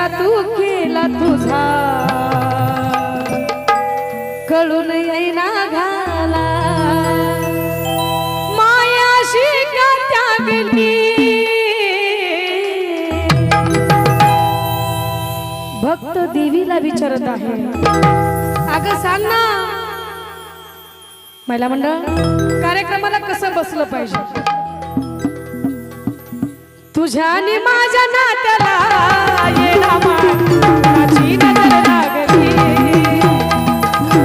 तिटकारा तू केला तुझा. कळून येईना घाला. मायाशी का त्यागली भक्त देवीला विचारत आहे. अगं सांग. ना महिला मंडळ कार्यक्रमाला कसं बसलं पाहिजे? तुझ्या आणि माझ्या नात्याला येणा माझी नजर लागली.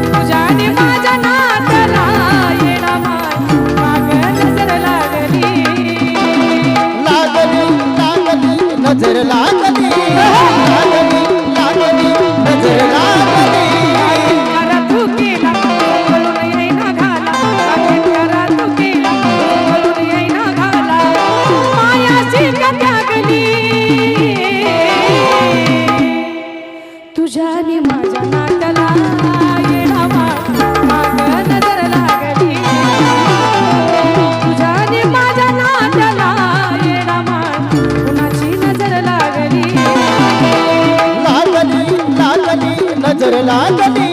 तुझ्या आणि माझ्या नात्याला येणा माग नजर लागली. लागली लागली नजर लागली. तुझ्या आणि माझ्या माग नजर लागली. तुझ्या आणि माझ्या नात्याला येणा माग कुणाची नजर लागली? लागली लागली नजर लागली.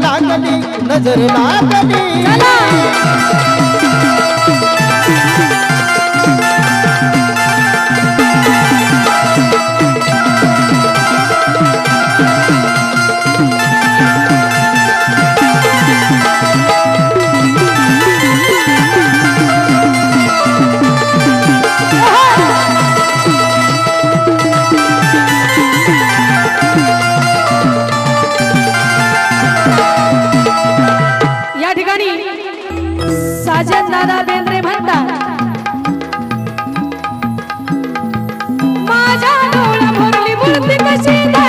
लागली लागली नजर लागली. Mercy.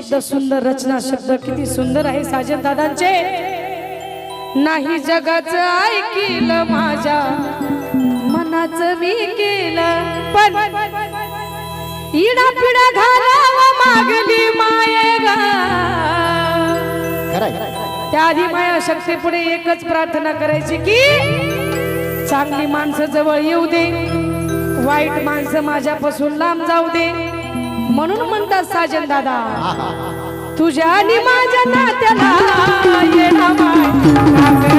शब्द सुंदर रचना शब्द किती सुंदर आहे साजन दादांचे. नाही जगाचं ऐकिलं माझ्या मनाचं मी केलं पण इडा पिडा घालावं मागली माये गा. खरंय. त्या आधी माया शक्ती पुढे एकच प्रार्थना करायची की चांगली माणसं जवळ येऊ दे वाईट माणसं माझ्यापासून लांब जाऊ दे. म्हणून म्हणतात साजन दादा तुझ्या आणि माझ्या नात्याला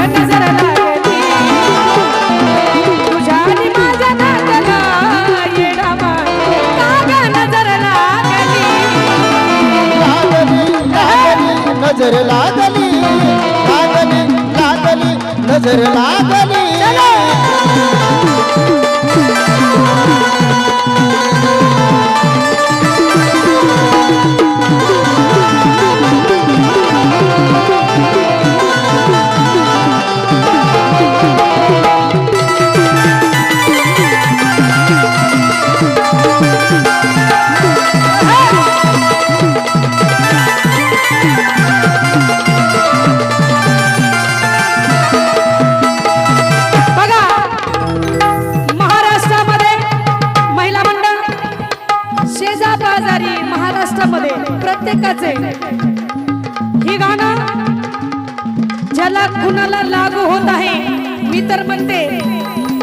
नजर लागली तुझ्या आणि माझ्या नात्याला नजर लागली लागली नजर लागली नजर लागली प्रत्येकाचे. हे गाणं ज्याला कुणाला लागू होत आहे मी तर म्हणते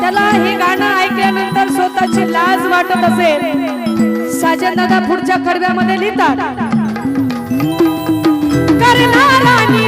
त्याला हे गाणं ऐकल्यानंतर स्वतःची लाज वाटत असेल. साजन दादा पुढच्या कडव्यामध्ये लिहितात करणारानी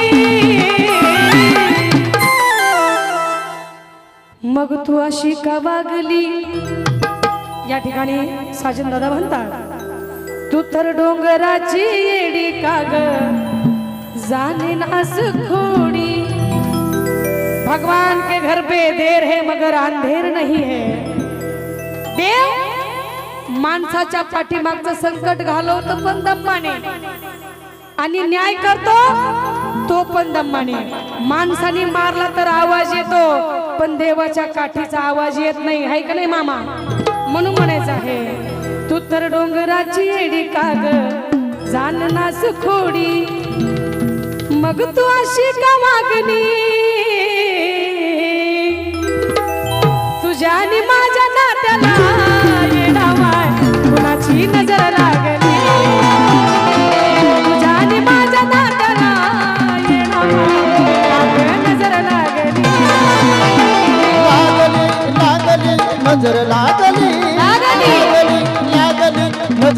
मग तू अशी का वागली. या ठिकाणी साजन दादा म्हणतात तू तर डोंगराची येडी काग जाने नास खोडी. भगवान के घर पे देर है मगर अंधेर नहीं है. देव माणसाच्या पाठीमागचं संकट घालवतो पण दम्माने. आणि न्याय करतो तो पण दम्माने. माणसाने मारला तर आवाज येतो. पण देवाच्या काठीचा आवाज येत नाही. हाय का नाही मामा? म्हणून म्हणायचं आहे तू तर डोंगराची येडी काग जाननास खोडी. मग तू अशी का मागणी तुझ्या आणि माझ्या नात्याला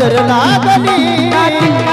नजर लागली